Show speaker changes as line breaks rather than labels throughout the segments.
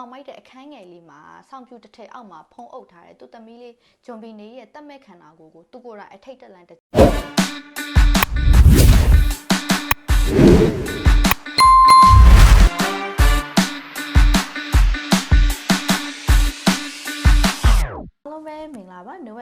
အောင်မိုက်တဲ့အခန်းငယ်လေးမှာဆောင်းပြူတစ်ထည်အောက်မှာဖုံးအုပ်ထားတဲ့သူ့သမီးလေးဂျွန်ဘီနေရဲ့တက်မဲ့ခန္ဓာကိုယ်ကိုသူကိုယ်တိုင်အထိတ်တက်လန့်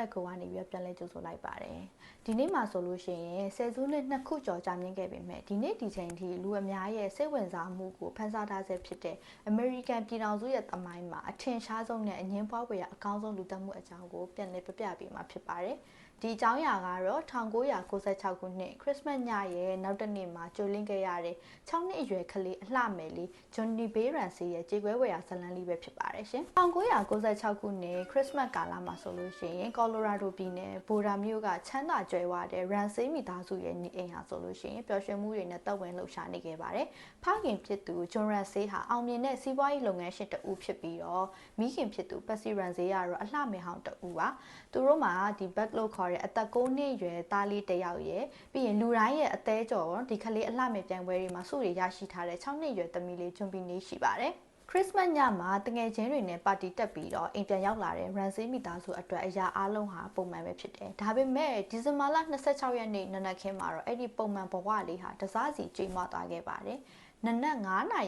က်ကိုကနေပြီးတော့ပြန်လဲကြိုဆိုလိုက်ပါတယ်ဒီနေ့မှာဆိုလို့ရှိရင်ဆယ်စုနှစ်နှစ်ခုကျော်ကြာမြင့်ခဲ့ပေမဲ့ဒီနေ့ဒီချိန်ထိလူအများရဲ့စိတ်ဝင်စားမှုကိုဖန်ဆားထားဆဲဖြစ်တဲ့အမေရိကန်ပြည်ထောင်စုရဲ့သမိုင်းမှာအထင်ရှားဆုံးနဲ့အငင်းပွားဖွယ်ရာအကောင်းဆုံးလူသက်မှုအကြောင်းကိုပြန်လဲပြပြပေးမှာဖြစ်ပါတယ် ဒီအကြောင်းအရာကတော့1996ခုနှစ်ခရစ်စမတ်ညရဲ့နောက်တစ်နေ့မှာကြိုလင်းခဲ့ရတဲ့6နှစ်အရွယ်ကလေးအလှမယ်လေးဂျွန်နီဘေးရန်စီရဲ့ကြေကွဲဝယ်ရာဇတ်လန်းလေးပဲဖြစ်ပါတယ်ရှင်1996ခုနှစ်ခရစ်စမတ်ကာလမှာဆိုလို့ရှိရင်ကော်လိုရာဒိုပြည်နယ်ဘိုရာမြို့ကချမ်းသာကြွယ်ဝတဲ့ရန်ဆေးမိသားစုရဲ့နေအိမ်ဟာဆိုလို့ရှိရင်ပျော်ရွှင်မှုတွေနဲ့တပ်ဝင်လှုပ်ရှားနေခဲ့ပါတယ်ဖခင်ဖြစ်သူဂျွန်ရန်ဆေးဟာအောင်မြင်တဲ့စီးပွားရေးလုပ်ငန်းရှင်တဦးဖြစ်ပြီးတော့မိခင်ဖြစ်သူပတ်စီရန်ဆေးကတော့အလှမယ်ဟောင်းတဦးပါသူတို့မှာဒီဘက်လို့ခေါ်တဲ့အသက်9နှစ်ရွယ်သားလေးတစ်ယောက်ရဲ့ပြီးရင်လူတိုင်းရဲ့အသေးကြော်ဒီကလေးအလှမယ်ပြိုင်ပွဲတွေမှာစုတွေရရှိထားတဲ့6နှစ်ရွယ်သမီးလေးဂျွန်ပီနေရှိပါတယ်ခရစ်စမတ်ညမှာတငယ်ချင်းတွေနဲ့ပါတီတက်ပြီးတော့အိမ်ပြန်ရောက်လာတဲ့ရန်ဆေးမိသားစုအတွက်အရာအားလုံးဟာပုံမှန်ပဲဖြစ်တယ်။ဒါပေမဲ့ဒီဇင်ဘာလ26ရက်နေ့နနက်ခင်းမှာတော့အဲ့ဒီပုံမှန်ဘဝလေးဟာတစားစီကျိမသွားခဲ့ပါတယ်။နနက်9:50မိ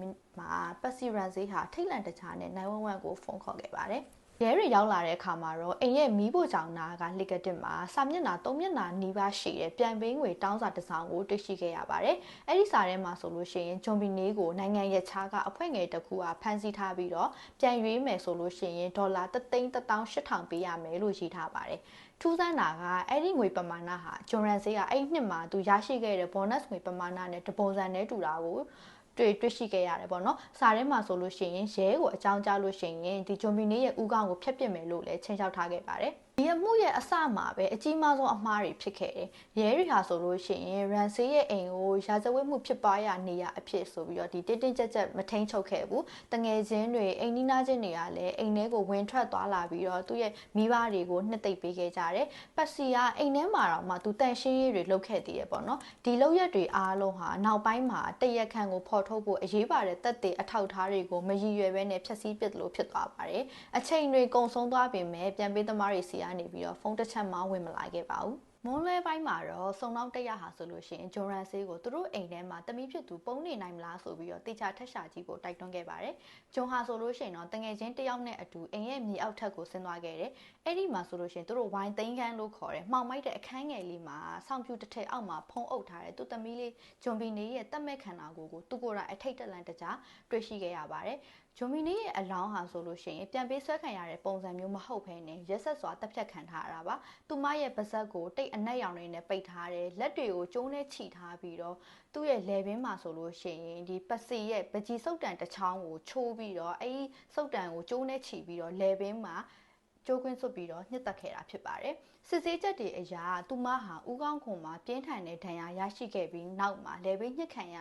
နစ်မှာပတ်စီရန်ဆေးဟာထိတ်လန့်တကြားနဲ့911ကိုဖုန်းခေါ်ခဲ့ပါတယ်။ ရဲတွေရောက်လာတဲ့အခါမှာတော့အိမ်ရဲ့မီးဖို့ကြောင်နာကလစ်ကတစ်မှာစာမျက်နှာ၃မျက်နှာနီးပါးရှိတဲ့ပြန်ပေးငွေတောင်းစာတစ်စောင်ကိုတွေ့ရှိခဲ့ရပါတယ်။အဲ့ဒီစာထဲမှာဆိုလို့ရှိရင်ဂျွန်ဘီနေကိုနိုင်ငံရဲ့ခြားကအဖွဲငယ်တစ်ခုကဖမ်းဆီးထားပြီးတော့ပြန်ရွေးမယ်ဆိုလို့ရှိရင်ဒေါ်လာ3,18000ပေးရမယ်လို့ရေးထားပါတယ်။ထူးဆန်းတာကအဲ့ဒီငွေပမာဏဟာဂျွန်ရန်ဆေးကအဲ့ဒီနှစ်မှာသူရရှိခဲ့တဲ့ bonus ငွေပမာဏနဲ့တပုံစံနဲ့တူတာကို တွေ့တွေ့ရှိခဲ့ရတယ်ပေါ့နော်။စာထဲမှာဆိုလို့ရှိရင်ရဲကိုအကြောင်းကြားလို့ရှိရင်ဒီဂျွန်ဘီနေရဲ့ဥကောင်းကိုဖျက်ပစ်မယ်လို့လည်းချိန်ချောက်ထားခဲ့ပါတယ်။ ဒီအမှုရဲ့အစမှာပဲအကြီးမားဆုံးအမှားတွေဖြစ်ခဲ့တယ်။ရဲတွေဟာဆိုလို့ရှိရင်ရန်ဆေးရဲ့အိမ်ကိုရာဇဝတ်မှုဖြစ်ပွားရနေရအဖြစ်ဆိုပြီးတော့ဒီတင်းတင်းကြပ်ကြပ်မထိန်ချုပ်ခဲ့ဘူး။တငယ်ချင်းတွေအိမ်နီးနားချင်းတွေကလည်းအိမ်ထဲကိုဝင်ထွက်သွားလာပြီးတော့သူ့ရဲ့မိဘတွေကိုနှစ်သိမ့်ပေးခဲ့ကြတယ်။ပတ်စီကအိမ်ထဲမှာတော့မှသူတန်ရှင်းရေးတွေလုပ်ခဲ့သေးတယ်ပေါ့နော်။ဒီလောက်ရက်တွေအားလုံးဟာနောက်ပိုင်းမှာတရက်ခန့်ကိုဖော်ထုတ်ဖို့အရေးပါတဲ့တက်တဲ့အထောက်အထားတွေကိုမရည်ရွယ်ဘဲနဲ့ဖျက်ဆီးပစ်လို့ဖြစ်သွားပါတယ်။အချိန်တွေကုန်ဆုံးသွားပေမဲ့ပြန်ပေးသမားတွေစီကနေပြီးတော့ဖုန်းတစ်ချက်မှဝင်မလာခဲ့ပါဘူး။မွန်းလဲပိုင်းမှာတော့စုံနောက်တက်ရဟာဆိုလို့ရှိရင်ဂျွန်ရန်ဆေးကိုသူတို့အိမ်ထဲမှာတမိဖြစ်သူပုံနေနိုင်မလားဆိုပြီးတော့တေချာထက်ရှာကြည့်ဖို့တိုက်တွန်းခဲ့ပါတယ်။ဂျွန်ဟာဆိုလို့ရှိရင်တော့တငယ်ချင်းတယောက်နဲ့အတူအိမ်ရဲ့မြေအောက်ထပ်ကိုဆင်းသွားခဲ့တယ်။အဲ့ဒီမှာဆိုလို့ရှိရင်သူတို့ဝိုင်းသိန်းခန်းလို့ခေါ်တယ်။မှောင်မိုက်တဲ့အခန်းငယ်လေးမှာဆောင်းပြူတစ်ထည်အောက်မှာဖုံးအုပ်ထားတဲ့သူ့သမီးလေးဂျွန်ဘီနေရဲ့တက်မဲ့ခန္ဓာကိုယ်ကိုသူကိုယ်တိုင်အထိတ်တက်လန့်တကြားတွေ့ရှိခဲ့ရပါတယ်။ ဂျွန်မီနီရဲ့အလောင်းဟာဆိုလို့ရှိရင်ပြန်ပေးဆွဲခံရတဲ့ပုံစံမျိုးမဟုတ်ဘဲနဲ့ရက်ဆက်စွာတက်ဖြတ်ခံထားရတာပါ။သူမရဲ့ပါဇက်ကိုတိတ်အနက်ရောင်တွေနဲ့ပိတ်ထားတယ်။လက်တွေကိုကျိုးနဲ့ချီထားပြီးတော့သူ့ရဲ့လယ်ဘင်းမှာဆိုလို့ရှိရင်ဒီပစီရဲ့ပကြီးစုပ်တန်တစ်ချောင်းကိုချိုးပြီးတော့အဲဒီစုပ်တန်ကိုကျိုးနဲ့ချီပြီးတော့လယ်ဘင်းမှာကျိုးကွင်းစွပ်ပြီးတော့ညှစ်တက်ခဲ့တာဖြစ်ပါတယ်။စစ်ဆေးချက်တွေအရာသူမဟာဥကောင်းခွန်မှာပြင်းထန်တဲ့ဒဏ်ရာရရှိခဲ့ပြီးနောက်မှာလယ်ဘင်းညှစ်ခံရ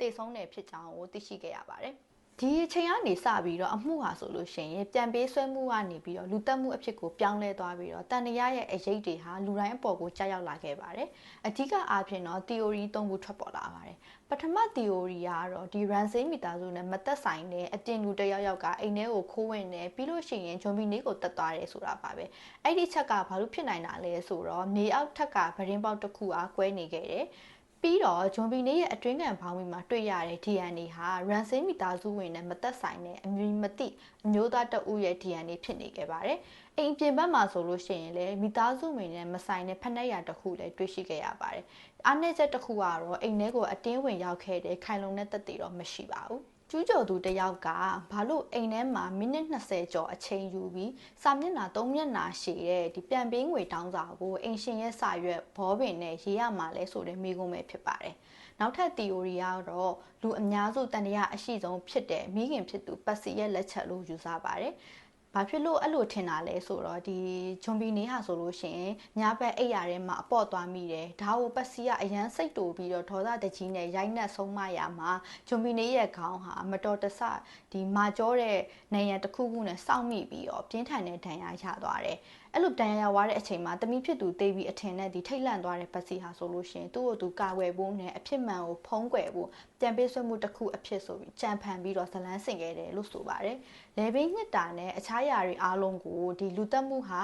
တေဆုံးတဲ့ဖြစ်ကြောင်းကိုသိရှိခဲ့ရပါတယ်။ ဒီအချိန်ကနေစပြီးတော့အမှုဟာဆိုလို့ရှိရင်ပြန်ပေးဆွဲမှုကနေပြီးတော့လူတက်မှုအဖြစ်ကိုပြောင်းလဲသွားပြီးတော့တန်တရားရဲ့အရေးတွေဟာလူတိုင်းအပေါ်ကိုကြားရောက်လာခဲ့ပါတယ်။အဓိကအားဖြင့်တော့ theory သုံးခုထွက်ပေါ်လာပါတယ်။ပထမ theory ကတော့ဒီ Ramsey မိသားစုနဲ့မသက်ဆိုင်တဲ့အတင်လူတစ်ယောက်ယောက်ကအိမ်ထဲကိုခိုးဝင်တယ်ပြီးလို့ရှိရင်ဂျွန်ဘီနေကိုတက်သွားတယ်ဆိုတာပါပဲ။အဲ့ဒီချက်ကဘာလို့ဖြစ်နိုင်တာလဲဆိုတော့နေအောက်ထက်ကဗရင်ပေါက်တစ်ခုအားကွဲနေခဲ့တယ်။ ပြီးတော့ဂျွန်ဘီနေရဲ့အတွင်းကန်ဖောင်းမီမှာတွေ့ရတဲ့ DNA ဟာရန်စင်းမိသားစုဝင်နဲ့မသက်ဆိုင်တဲ့အမျိုးမသိအမျိုးသားတဦးရဲ့ DNA ဖြစ်နေခဲ့ပါတယ်။အိမ်ပြင်ဘက်မှာဆိုလို့ရှိရင်လည်းမိသားစုဝင်နဲ့မဆိုင်တဲ့ဖက်နှက်ရတစ်ခုလည်းတွေ့ရှိခဲ့ရပါတယ်။အားနည်းချက်တစ်ခုကတော့အိမ်ထဲကိုအတင်းဝင်ရောက်ခဲ့တဲ့ခိုင်လုံတဲ့သက်သေတော့မရှိပါဘူး။ ကျူးကျော်သူတယောက်ကဘာလို့အိမ်ထဲမှာမိနစ်20ကျော်အချိန်ယူပြီးစာမျက်နှာ3မျက်နှာရှည်တဲ့ဒီပြန်ပေးငွေတောင်းစာကိုအိမ်ရှင်ရဲ့စာရွက်ဘောပင်နဲ့ရေးရမှာလဲဆိုတဲ့မိကုံးပဲဖြစ်ပါတယ်။နောက်ထပ် theory ကတော့လူအများစုတန်တရားအရှိဆုံးဖြစ်တဲ့မိခင်ဖြစ်သူပတ်စီရဲ့လက်ချက်လို့ယူဆပါတယ်။ ဘာဖြစ်လို့အဲ့လိုထင်တာလဲဆိုတော့ဒီဂျွန်ဘီနေဟာဆိုလို့ရှိရင်ညဘက်အိပ်ရာထဲမှာအပေါ့သွားမိတယ်ဒါကိုပတ်စီကအရန်စိတ်တူပြီးတော့ဒေါသတကြီးနဲ့ရိုက်နှက်ဆုံးမရမှာဂျွန်ဘီနေရဲ့ခေါင်းဟာမတော်တဆဒီမာကြောတဲ့နေရန်တစ်ခုခုနဲ့စောင့်မိပြီးတော့ပြင်းထန်တဲ့ဒဏ်ရာရသွားတယ် အဲ့လိုတန်ရာရွားတဲ့အချိန်မှာတမိဖြစ်သူတေးပြီးအထင်နဲ့ဒီထိတ်လန့်သွားတဲ့ပတ်စီဟာဆိုလို့ရှိရင်သူ့ကိုသူကာကွယ်ဖို့နဲ့အဖြစ်မှန်ကိုဖုံးကွယ်ဖို့ပြန်ပေးဆွဲမှုတစ်ခုအဖြစ်ဆိုပြီးကြံဖန်ပြီးတော့ဇလန်းဆင်ခဲ့တယ်လို့ဆိုပါတယ်လေဘိန်းညစ်တာနဲ့အခြားຢာတွေအားလုံးကိုဒီလူတက်မှုဟာ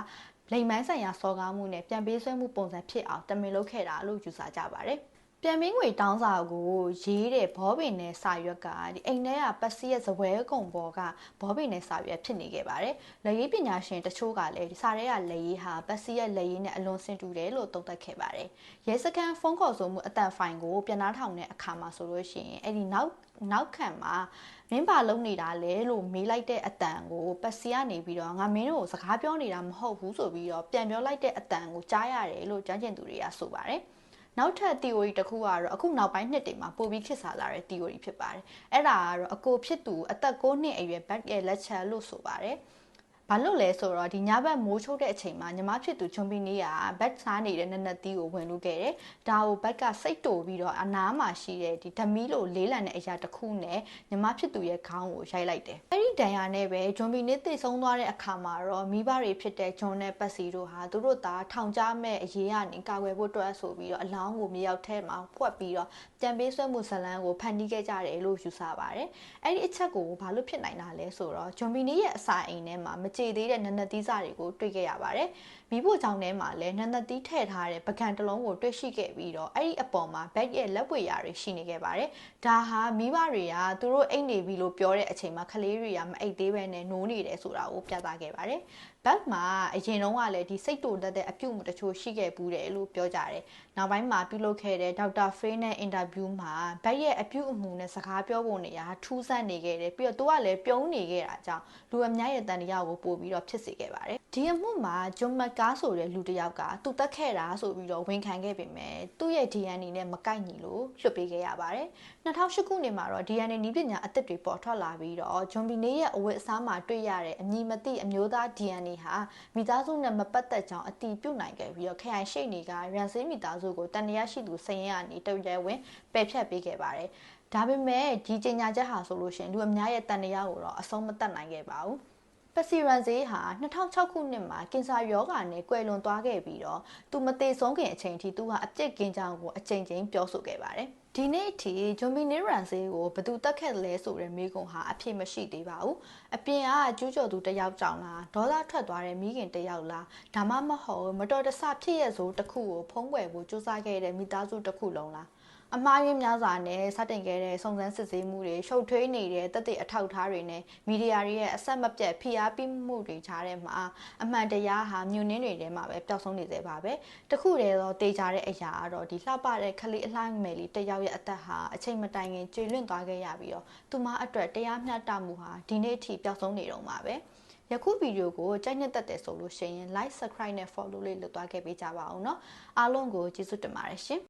လိမ်မိုင်းဆိုင်ရာစော်ကားမှုနဲ့ပြန်ပေးဆွဲမှုပုံစံဖြစ်အောင်တမင်လုပ်ခဲ့တာလို့ယူဆကြပါတယ် ပြန်မင်းငွေတောင်းစာကိုရေးတဲ့ဘောပင်နဲ့စာရွက်ကဒီအိမ်ထဲကပတ်စီရဲ့ဇပွဲကုံပေါ်ကဘောပင်နဲ့စာရွက်ဖြစ်နေခဲ့ပါတယ်။လက်ရေးပညာရှင်တချို့ကလည်းဒီစာထဲကလက်ရေးဟာပတ်စီရဲ့လက်ရေးနဲ့အလွန်ဆင်တူတယ်လို့သုံးသပ်ခဲ့ပါတယ်။ရဲစခန်းဖုန်းခေါ်ဆိုမှုအတန်ဖိုင်ကိုပြန်နှားထောင်တဲ့အခါမှာဆိုလို့ရှိရင်အဲ့ဒီနောက်နောက်ခံမှာမင်းပါလုံးနေတာလေလို့မေးလိုက်တဲ့အတန်ကိုပတ်စီကနေပြီးတော့ငါမင်းတို့ကိုစကားပြောနေတာမဟုတ်ဘူးဆိုပြီးတော့ပြန်ပြောလိုက်တဲ့အတန်ကိုကြားရတယ်လို့ကြမ်းကျင်သူတွေကဆိုပါတယ်။ နောက်ထပ် theory တစ်ခုကတော့အခုနောက်ပိုင်းနှစ်တွေမှာပိုပြီးခေတ်စားလာတဲ့ theory ဖြစ်ပါတယ်။အဲ့ဒါကတော့အကိုဖြစ်သူအသက်6နှစ်အရွယ် back ရဲ့လက်ချက်လို့ဆိုပါတယ်။ ဘာလို့လဲဆိုတော့ဒီညဘက်မိုးချုပ်တဲ့အချိန်မှာညီမဖြစ်သူချွန်ပီနီကဘက်စားနေတဲ့နက်နက်သီးကိုဝင်လို့ခဲ့တယ်။ဒါကိုဘက်ကစိတ်တူပြီးတော့အနားမှာရှိတဲ့ဒီဓမီလိုလေးလံတဲ့အရာတစ်ခုနဲ့ညီမဖြစ်သူရဲ့ခေါင်းကိုရိုက်လိုက်တယ်။အဲ့ဒီဒဏ်ရာနဲ့ပဲချွန်ပီနီသိဆုံးသွားတဲ့အခါမှာတော့မိဘတွေဖြစ်တဲ့ဂျွန်နဲ့ပတ်စီတို့ဟာသူတို့သားထောင်ချမဲ့အရေးကနေကာကွယ်ဖို့အတွက်ဆိုပြီးတော့အလောင်းကိုမြေရောက်ထဲမှာဖွက်ပြီးတော့ကြံပေးဆွဲမှုဇလန်းကိုဖန်တီးခဲ့ကြတယ်လို့ယူဆပါတယ်။အဲ့ဒီအချက်ကိုဘာလို့ဖြစ်နိုင်တာလဲဆိုတော့ဂျွန်ပီနီရဲ့အစာအိမ်ထဲမှာမကြေသေးတဲ့နနသီးစာတွေကိုတွေ့ခဲ့ရပါတယ်။ မိဖို့ကြောင့်ထဲမှာလည်းနနသီးထည့်ထားတဲ့ပကံတစ်လုံးကိုတွေ့ရှိခဲ့ပြီးတော့အဲ့ဒီအပေါ်မှာဘက်ရဲ့လက်ဝဲရာတွေရှိနေခဲ့ပါတယ်။ဒါဟာမိဘတွေကသူတို့အိတ်နေပြီလို့ပြောတဲ့အချိန်မှာကလေးတွေကမအိတ်သေးပဲနဲ့နိုးနေတယ်ဆိုတာကိုပြသခဲ့ပါတယ်။ဘက်မှာအရင်တုန်းကလည်းဒီစိတ်တူတတ်တဲ့အပြုတ်မှုတချို့ရှိခဲ့ဘူးတယ်လို့ပြောကြတယ်။နောက်ပိုင်းမှာပြုလုပ်ခဲ့တဲ့ဒေါက်တာဖေးနဲ့အင်တာဗျူးမှာဘက်ရဲ့အပြုတ်အမှုနဲ့စကားပြောဖို့နေရာထူးဆန်းနေခဲ့တယ်။ပြီးတော့သူကလည်းပြုံးနေခဲ့တာကြောင့်လူအများရဲ့တန်တရားကိုပို့ပြီးတော့ဖြစ်စေခဲ့ပါတယ်။ဒီအမှုမှာဂျွန်မတ်ကားဆိုတဲ့လူတစ်ယောက်ကသူတက်ခဲ့တာဆိုပြီးတော့ဝန်ခံခဲ့ပေမဲ့သူ့ရဲ့ DNA နဲ့မကိုက်ညီလို့လွှတ်ပေးခဲ့ရပါတယ်။2008ခုနှစ်မှာတော့ DNA နည်းပညာအသစ်တွေပေါ်ထွက်လာပြီးတော့ဂျွန်ဘီနေရဲ့အဝတ်အစားမှာတွေ့ရတဲ့အမည်မသိအမျိုးသား DNA ဟာမိသားစုနဲ့မပတ်သက်ကြောင်းအတိပြုတ်နိုင်ခဲ့ပြီးတော့ခရိုင်ရှိတ်တွေကရန်စင်းမိသားစုကိုတန်တရားရှိသူစရင်ကနေတရဝင်ပယ်ဖြတ်ပေးခဲ့ပါတယ်။ဒါပေမဲ့ဒီကြေညာချက်ဟာဆိုလို့ရှိရင်လူအများရဲ့တန်တရားကိုတော့အဆုံးမတတ်နိုင်ခဲ့ပါဘူး။ ပစီရန်ဇေးဟာ2006ခုနှစ်မှာကင်ဆာရောဂါနဲ့ကွယ်လွန်သွားခဲ့ပြီးတော့သူမသေးဆုံးခင်အချိန်ထိသူဟာအပြစ်ကင်းကြောင်းကိုအချိန်ချင်းပြောဆိုခဲ့ပါတယ်။ဒီနေ့အထိဂျွန်ဘီနီရန်ဆေးကိုဘသူတက်ခဲ့လဲဆိုတဲ့မိကုံဟာအဖြစ်မရှိသေးပါဘူးအပြင်ကကျူးကျော်သူတယောက်ကြောင့်လားဒေါသထွက်သွားတဲ့မိခင်တယောက်လားဒါမှမဟုတ်မတော်တဆဖြစ်ရဆိုတစ်ခုကိုဖုံးကွယ်ဖို့စူးစမ်းခဲ့တဲ့မိသားစုတစ်ခုလုံးလား အမှားယွင်းများစွာနဲ့စတင်ခဲ့တဲ့စုံစမ်းစစ်ဆေးမှုတွေရှုပ်ထွေးနေတဲ့တက်တဲ့အထောက်အထားတွေနဲ့မီဒီယာတွေရဲ့အဆက်မပြတ်ဖိအားပေးမှုတွေကြားထဲမှာအမှန်တရားဟာမြုံနှင်းတွေထဲမှာပဲပျောက်ဆုံးနေသေးပါပဲတခုတည်းသောတေချာတဲ့အရာကတော့ဒီလှပတဲ့ခလေးအလှမယ်လေးတယောက်ရဲ့အသက်ဟာအချိန်မတိုင်ခင်ကျွေလွင့်သွားခဲ့ရပြီးတော့သူမအတွက်တရားမျှတမှုဟာဒီနေ့အထိပျောက်ဆုံးနေတော့မှာပဲယခုဗီဒီယိုကိုကြိုက်နှစ်သက်တယ်ဆိုလို့ရှိရင် like subscribe နဲ့ follow လေးလုပ်သွားခဲ့ပေးကြပါအောင်เนาะအားလုံးကိုကျေးဇူးတင်ပါတယ်ရှင်